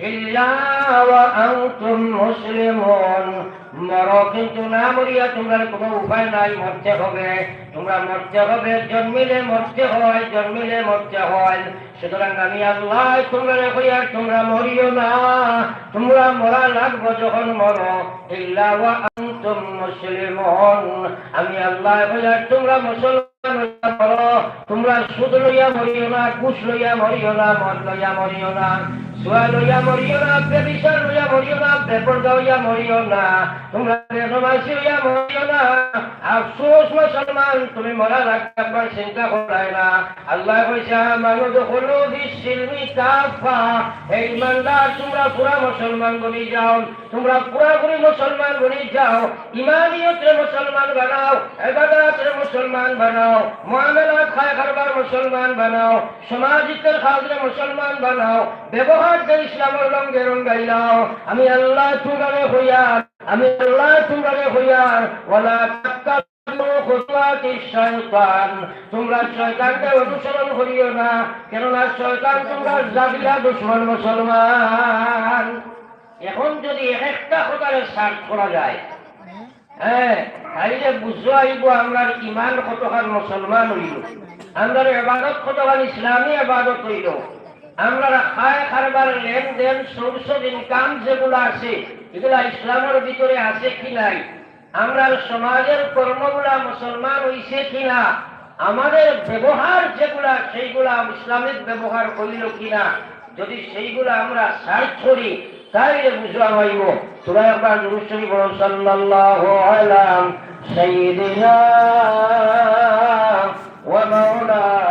إلا وأنتم مسلمون মরো কিন্তু না মরিয়া তোমরা কোনো উপায় নাই মরতে হবে তোমরা মরতে হবে জন্মিলে মরতে হয় জন্মিলে মরতে হয় সুতরাং আমি আল্লাহ তোমরা হইয়া তোমরা মরিও না তোমরা মরা লাগবো যখন মরো ইল্লা ওয়া আনতুম মুসলিমুন আমি আল্লাহ হইয়া তোমরা মুসলমান হইয়া মরো তোমরা সুদ লইয়া মরিও না কুশ লইয়া মরিও না মদ লইয়া মরিও না সোয়া লইয়া মরিও মুসলমান, তুমি যাও, তোমরা পুরাপুরি মুসলমান বনি যাও। ইমানিয়তের মুসলমান বানাও, এবাদতের মুসলমান বানাও, মুআমালাত খায় খারবার মুসলমান বানাও সামাজিকের খাজরে মুসলমান বানাও ব্যবহার আমি আল্লাহ তুগারে হইয়া আমি আল্লাহ তুগারে হইয়া ওয়ালা তাক্কাবু তোমরা শয়তানকে অনুসরণ করিও না, কেননা শয়তান তোমরা জাগিলা দুশ্মন মুসলমান। এখন যদি হ্যাঁ আমরা ইমান কতখান মুসলমান হইল। আমরা এবাদত কতখান ইসলামী এবাদত হইল। সমাজের কর্মগুলা মুসলমান হইছে কিনা আমাদের ব্যবহার যেগুলা, সেইগুলা ইসলামিক ব্যবহার করিল কিনা যদি সেইগুলা আমরা সার্চ করি, তাইলে বুঝা হইব। তোরা একবার আলাম সাইয়্যিদিনা ওয়া মাওলানা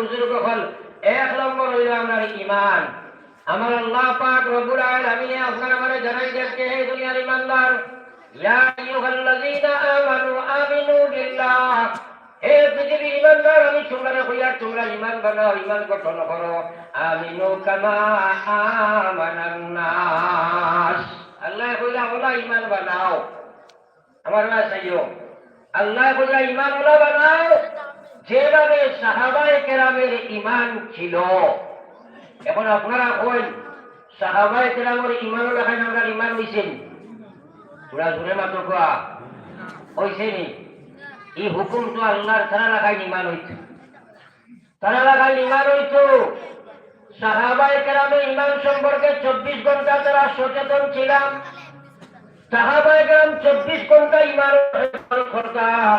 বুজুর্গ হল এক নম্বর হইল আমার ইমান আমার আল্লাহ পাক রব্বুল আলামিন আপনার আমারে জানাই দেনকে হে দুনিয়ার ইমানদার ইয়া আমানু আমিনু বিল্লাহ। হে ইমানদার আমি তোমরা হইয়া তোমরা ইমান বানাও ইমান গঠন করো। আমিনু কামা আল্লাহ কইলা, ওলা ইমান বানাও। আমার না চাইও আল্লাহ কইলা ইমান ওলা বানাও। যেভাবে সাহাবায়ে কেরামের ইমান ছিল, এখন আপনারা কইন সাহাবায়ে কেরামের ইমান লেখায় আমরা ইমান হইছেন পুরা জোরে মাত্র কোয়া, হইছে নি? এই হুকুম তো আল্লাহর তারা লাগাই ইমান হইতো। তারা লাগাই ইমান হইতো। সাহাবায়ে কেরামের ইমান সম্পর্কে চব্বিশ ঘণ্টা তারা সচেতন ছিলাম, সাহাবায়ে কেরাম চব্বিশ ঘণ্টা ইমান করতাম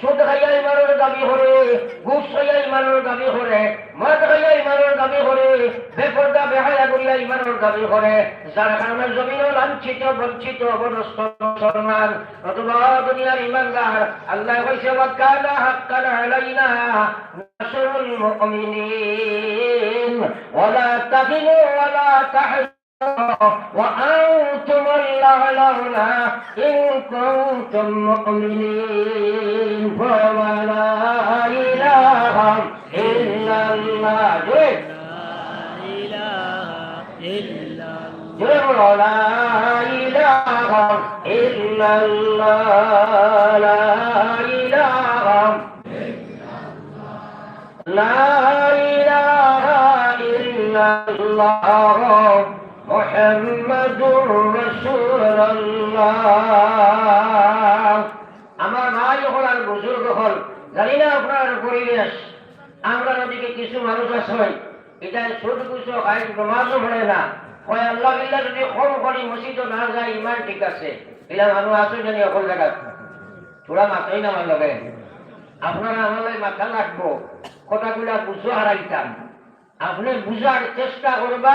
সুদ দাবি করে ঘুষ খাইয়া ইমানের দাবি করে মদ খাইয়া ইমানের দাবি করে বেপর্দা বেহায়া করিয়া ইমানের দাবি করে যার কারণে জমিনও লাঞ্ছিত, বঞ্চিত, অবনষ্ট মুসলমান অথবা দুনিয়ার ইমানদার, আল্লাহ কইছে ওয়াকানা হাক্কান আলাইনা নাসরুল মুমিনিন। ওয়ালা তাহিনু وأنتم الأعلون إن كنتم مؤمنين فلا إله إلا الله جل لا إله إلا الله لا إله لا إله إلا الله মোহাম্মদুর রাসূলুল্লাহ। আমার ভাই হল আর বুজুর্গ হল, জানি না আপনার পরিবেশ। আমরা নদীকে কিছু মানুষ আছে এটা ছোট কিছু আইন নমাজও পড়ে না। হয় আল্লাহ বিল্লাহ যদি কম করি মসজিদ না যায়, ইমান ঠিক আছে। এটা মানুষ আছে জানি অকল জায়গা। থোড়া মাথাই না আমার লগে। আপনারা আমার মাথা লাগবো কথাগুলা বুঝো হারাইতাম। আপনি বুঝার চেষ্টা করবা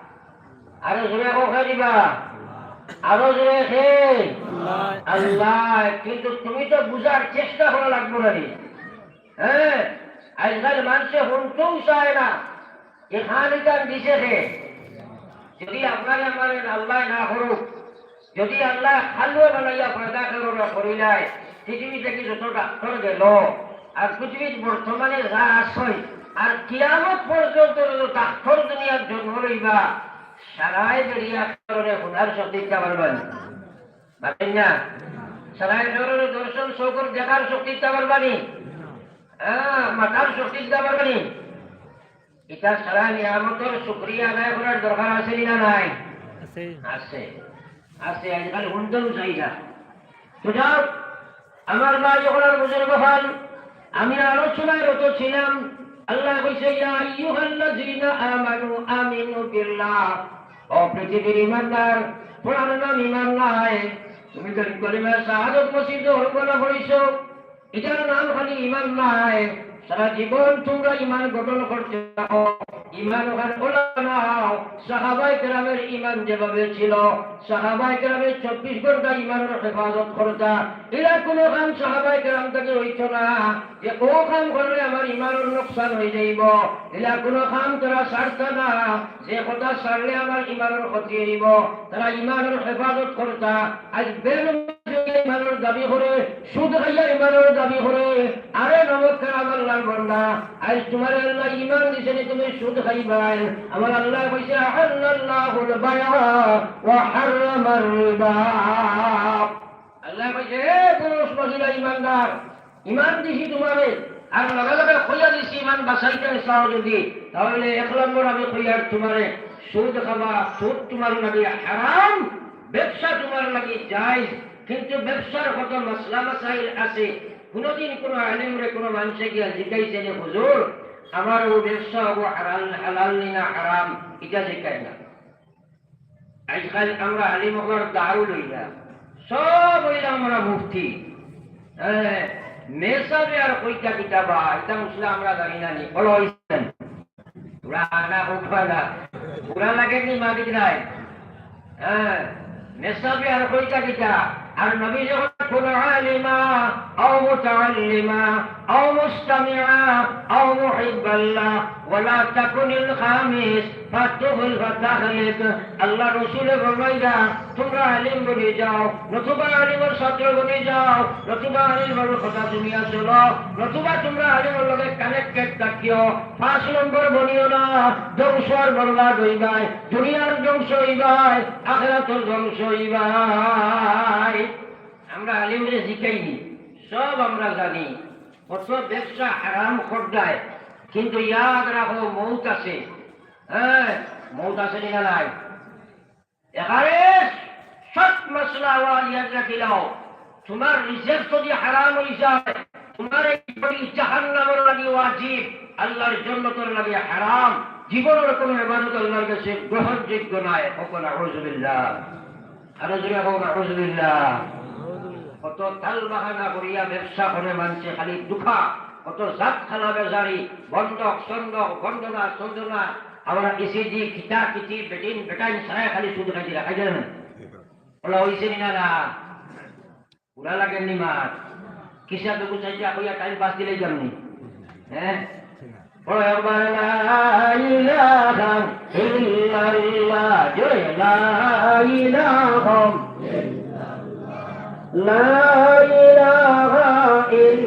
আরও জোরে কো খেলিবা আরও জোরে আল্লাহ, কিন্তু তুমি তো বুঝার চেষ্টা করা লাগবে না। হ্যাঁ? আজকাল মানুষে শুনতেও চায় না। এখানে তার দিছে যদি আপনাকে আমার আল্লাহ না করুক। যদি আল্লাহ খালুয়ে বানাইয়া পয়দা করো করিলাই পৃথিবী থেকে যত ডাক্তার গেল। আর পৃথিবীর বর্তমানে যা আসই আর কিয়ামত পর্যন্ত ডাক্তার দুনিয়ার জন্ম লইবা সারাই বেরিয়া করে হুনার সব দিতে পারবেন না? সারাই ধরনের দর্শন চৌকর দেখার শক্তি দিতে পারবানি হ্যাঁ মাথার শক্তি দিতে পারবানি এটা সারা নিয়ামতের শুক্রিয়া আদায় করার দরকার আছে না নাই? আছে। আছে। আজকাল হুন্ডন চাহিদা। যাও আমার মা যখন আর বুজুর্গ হন আমি আলোচনায় রত ছিলাম। আল্লাহ কইছে ইয়া আইয়ুহাল্লাযীনা আমানু আমিনু বিল্লাহ। ও পৃথিবীর ঈমানদার পুরাণ নাম ঈমান নাই। তুমি তো কলিমা শাহাদত মসজিদ পড়িছো এটার নাম খালি ঈমান নাই। সারা জীবন তোমরা ইমান গঠন করতে থাকো। ইমান ওখানে ওলা নাও সাহাবাই কেরামের ইমান যেভাবে ছিল সাহাবাই কেরামের চব্বিশ ঘণ্টা ইমানের হেফাজত এরা কোনো কাম সাহাবাই কেরাম থেকে হইত না যে, ও কাম করলে আমার ইমানের নোকসান হয়ে যাইব। এরা কোনো কাম তারা সারত না যে কথা সারলে আমার ইমানের ক্ষতি হইব। তারা ইমানের হেফাজত করতা আজ বের ইমানের দাবি করে, সুদ খাইয়া ইমানের দাবি করে। আরে নমস্কার, আমার লাল বন্ডা আজ তোমার আল্লাহ ইমান দিছে তুমি সুদ খাইবাই আমার আল্লাহ কইছে আল্লাহুল বায়া ওয়া হারামার রিবা। আল্লাহ কইছে পুরুষ মহিলা ইমানদার, ইমান দিছি তোমারে। আর লগে লগে খইয়া দিছি, ইমান বাঁচাইতে চাও যদি, তাহলে এক নম্বর আমি খইয়ার তোমারে, সুদ খাবা। সুদ তোমার লাগে হারাম, ব্যবসা তোমার লাগে জায়জ। কিন্তু ব্যবসার কত মশলা মাসাইল আছে। কোনোদিন কোনো আলিমরে কোনো মানুষে গিয়া জিজ্ঞাইছে যে হুজুর আমার ও ব্যবসা হব হালাল হালাল না হারাম এটা জিজ্ঞাই না। আজকাল আমরা আলিম হওয়ার দারু সব হইলা আমরা মুফতি। হ্যাঁ মেসাবে আর কইটা কিতাবা, এটা মুসলা আমরা জানি না নি। বলো হইছেন। পুরা না উঠবা না পুরা লাগেনি মাগিদ নাই? হ্যাঁ মেসাবে আর কইটা কিতা আর নবী যখন কোন আলিমা আও মুতাআল্লিমা আও মুস্তামিআ আও মুহিব্বাল্লাহ ওয়ালা তাকুনিল খামিস ফাতুহুল ফাতাহলিক আল্লাহ রাসূলে ফরমাইয়া তোমরা আলিম বনে যাও, নতুবা আলিমের ছাত্র বনে যাও, নতুবা আলিমের কথা তুমি আসলো নতুবা তোমরা আলিমের লগে কানেক্টেড থাকিও। পাঁচ নম্বর বনিও না ধ্বংসর বরবাদ হইবাই, দুনিয়ার ধ্বংস হইবাই, আখেরাতর ধ্বংস হইবাই। আমরা আলিমরে শিখাইনি সব আমরা জানি। কত ব্যবসা হারাম খরদায় কিন্তু ইয়াদ রাখো, মৌত আছে। হ্যাঁ মৌত আছে না নাই? সব মশলা ইয়াদ তোমার রিজেক্ট যদি হারাম হয়ে যায়, তোমার এই জাহান্নামের লাগে ওয়াজিব, আল্লাহর লাগে হারাম। জীবনের কোনো ইবাদত আল্লাহর কাছে গ্রহণযোগ্য নয় কখন আউযুবিল্লাহ আরও জোরে কত তাল বাহানা করিয়া ব্যবসা করে মানছে খালি দুঃখা, কত জাত খানা বেজারি, বন্ধক সন্দক বন্দনা সন্দনা আমরা এসিজি কিতা কিতি বেটিন, বেটাইন সারাই খালি সুদ খাইছি রাখাই দেন ওলা হইছে না না পুরা লাগেন নি মাছ। কিসা বেগু চাইছে কইয়া টাইম পাস দিলে যামনি হ্যাঁ? বড় ইল্লাল্লাহ জয় লা ইলাহা। لا إله إلا